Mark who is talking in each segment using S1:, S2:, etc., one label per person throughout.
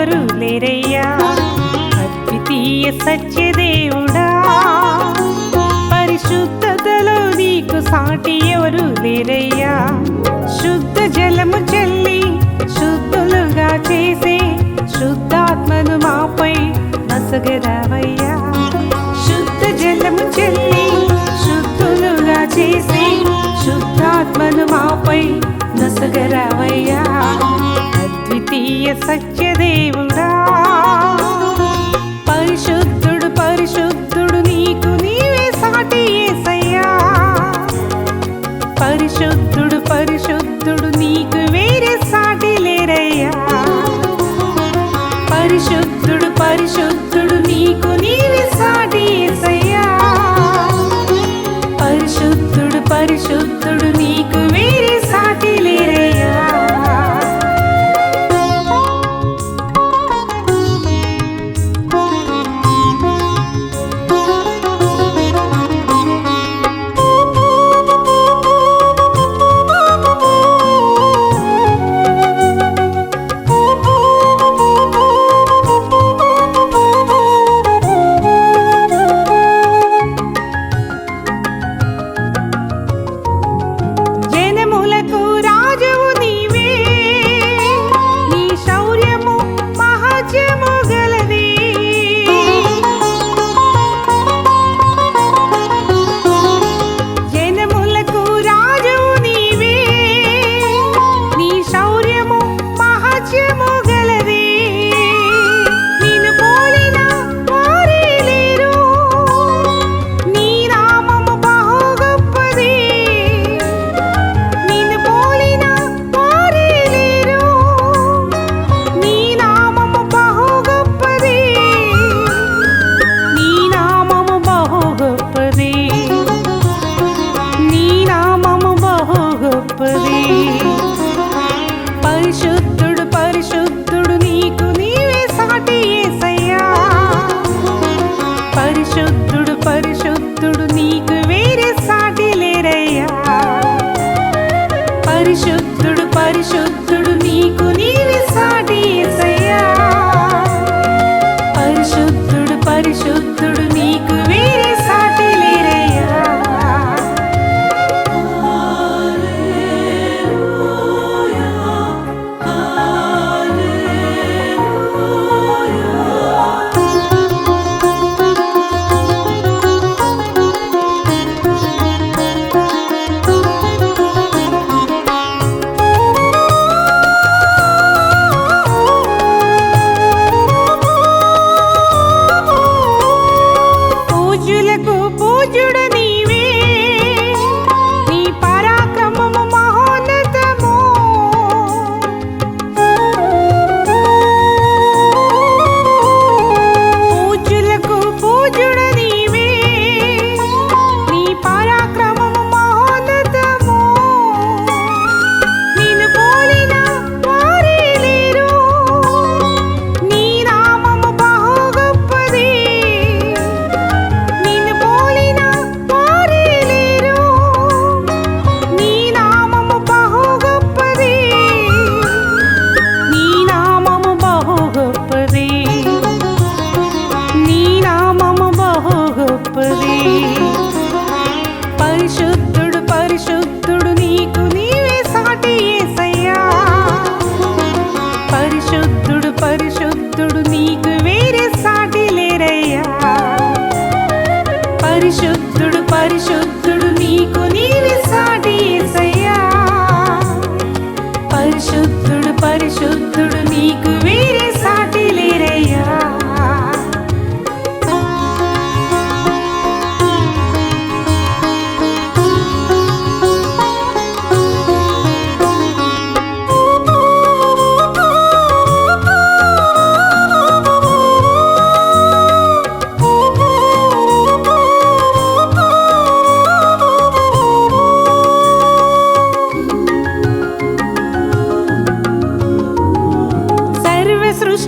S1: ఎవరు లేరయ్యా? అద్వితీయ సత్యదేవుడా. పరిశుద్ధతలో నీకు సాటి ఎవరు లేరయ్యా? శుద్ధ జలము చెల్లి శుద్ధులుగా చేసే శుద్ధాత్మను మాపై మసగరావయ్యా. శుద్ధ జలము చెల్లి శుద్ధులుగా చేసే శుద్ధాత్మను మాపై నసగరావయ్యా ద్వితీయ సత్యదేవుడా. పరిశుద్ధుడు పరిశుద్ధుడు నీకు నీవే సాటి ఏసయ్యా. పరిశుద్ధుడు పరిశుద్ధుడు నీకు పరిశుద్ధుడు పరిశుద్ధుడు నీకు నీవే సాటి ఏసయ్యా. పరిశుద్ధుడు పరిశుద్ధుడు నీకు వేరే సాటి లేరయ్యా. పరిశుద్ధుడు పరిశుద్ధుడు నీకు నీవే సాటి ఏసయ్యా.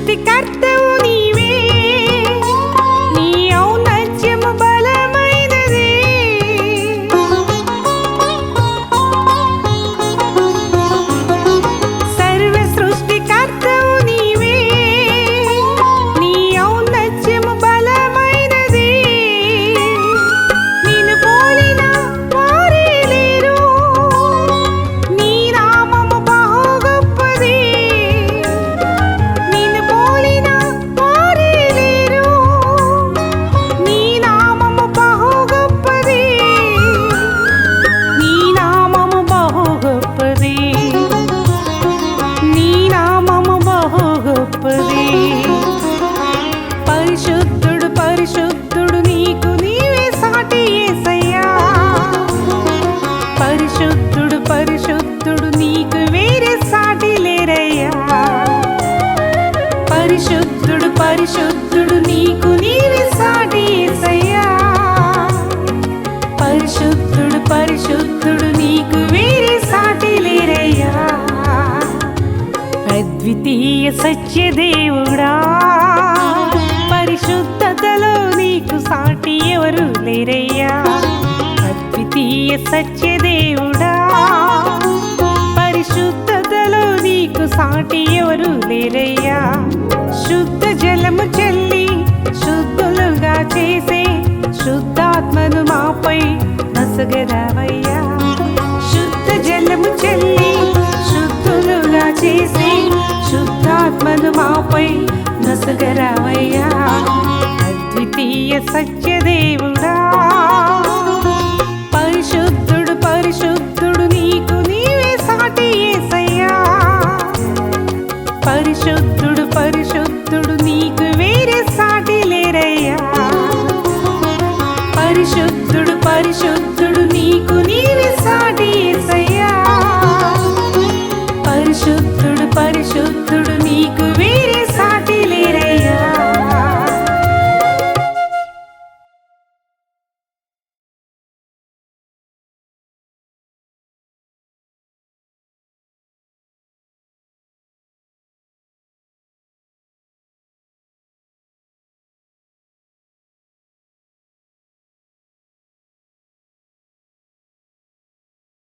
S1: te పరిశుద్ధుడు నీకు నీవే సాటి యేసయ్యా పరిశుద్ధుడు పరిశుద్ధుడు నీకు వేరే సాటి లేరయ్యా. అద్వితీయ సత్యదేవుడా. పరిశుద్ధతలో నీకు సాటి ఎవరు లేరయ్యా. అద్వితీయ సత్యదేవుడా. పరిశుద్ధతలో నీకు సాటి ఎవరు లేరయ్యా. శుద్ధ జలము చెల్లి శుద్ధులుగా చేసే శుద్ధాత్మను మాపై నసగరావయ్యా. శుద్ధ జలము చెల్లి శుద్ధులుగా చేసే శుద్ధాత్మను మాపై నసగరావయ్యా. అద్వితీయ సత్యదే